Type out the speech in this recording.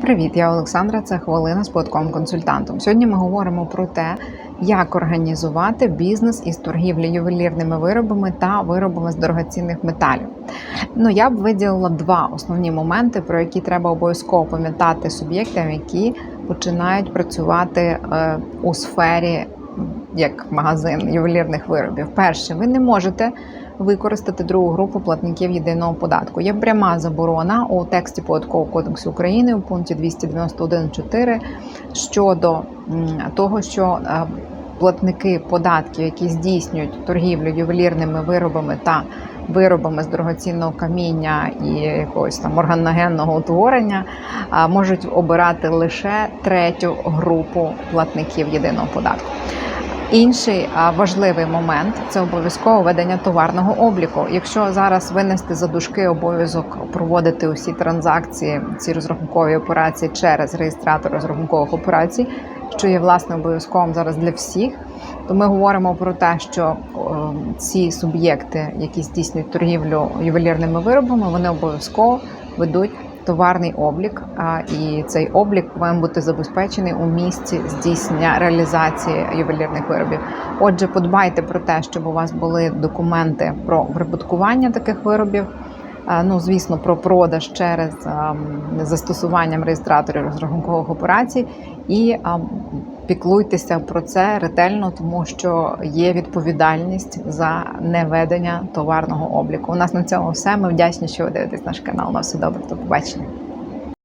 Привіт, я Олександра. Це хвилина з податковим консультантом. Сьогодні ми говоримо про те, як організувати бізнес із торгівлі ювелірними виробами та виробами з дорогоцінних металів. Ну я б виділила два основні моменти, про які треба обов'язково пам'ятати суб'єктам, які починають працювати е, у сфері як магазин ювелірних виробів. Перше, ви не можете використати другу групу платників єдиного податку. Є пряма заборона у тексті податкового кодексу України у пункті 291.4 щодо того, що е, платники податків, які здійснюють торгівлю ювелірними виробами та виробами з дорогоцінного каміння і якогось там органогенного утворення, можуть обирати лише третю групу платників єдиного податку. Інший важливий момент це обов'язково ведення товарного обліку. Якщо зараз винести за дужки обов'язок проводити усі транзакції, ці розрахункові операції через реєстратор розрахункових операцій, що є власне обов'язковим зараз для всіх, то ми говоримо про те, що е, ці суб'єкти, які здійснюють торгівлю ювелірними виробами, вони обов'язково ведуть товарний облік, і цей облік повинен бути забезпечений у місці здійснення реалізації ювелірних виробів. Отже, подбайте про те, щоб у вас були документи про прибуткування таких виробів. Ну, звісно, про продаж через застосуванням реєстраторів розрахункових операцій, і піклуйтеся про це ретельно, тому що є відповідальність за неведення товарного обліку. У нас на цьому все. Ми вдячні, що ви дивитесь наш канал. На все добре, до побачення.